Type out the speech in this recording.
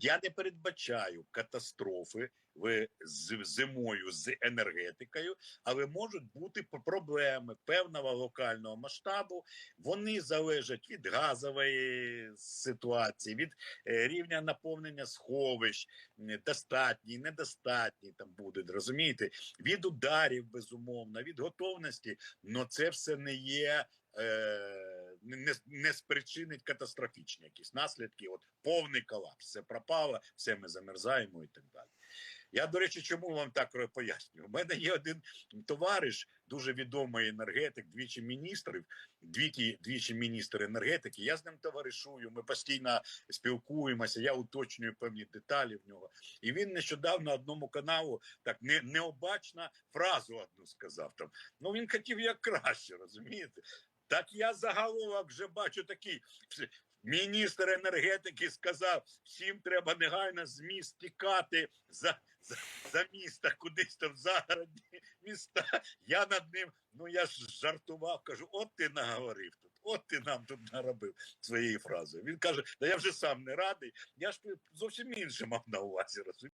Я не передбачаю катастрофи в зимою з енергетикою, але можуть бути проблеми певного локального масштабу. Вони залежать від газової ситуації, від е, рівня наповнення сховищ, м, достатній, недостатній там будуть, розумієте, від ударів, безумовно, від готовності. Но це все не є. Е, не, не спричинить катастрофічні якісь наслідки. От повний колапс, все пропало, все ми замерзаємо і так далі. Я, до речі, чому вам так пояснюю? У мене є один товариш, дуже відомий енергетик, двічі міністрів, двічі, двічі міністр енергетики. Я з ним товаришую. Ми постійно спілкуємося. Я уточнюю певні деталі в нього. І він нещодавно одному каналу так не, необачно фразу одну сказав. Там ну він хотів як краще, розумієте? Так я заголовок вже бачу такий. Міністр енергетики сказав, всім треба негайно з міст тікати за, за, за міста, кудись там в загородні міста. Я над ним, ну я ж жартував, кажу, от ти наговорив тут, от ти нам тут наробив своєю фразою. Він каже, да я вже сам не радий, я ж зовсім інше мав на увазі, розумієте?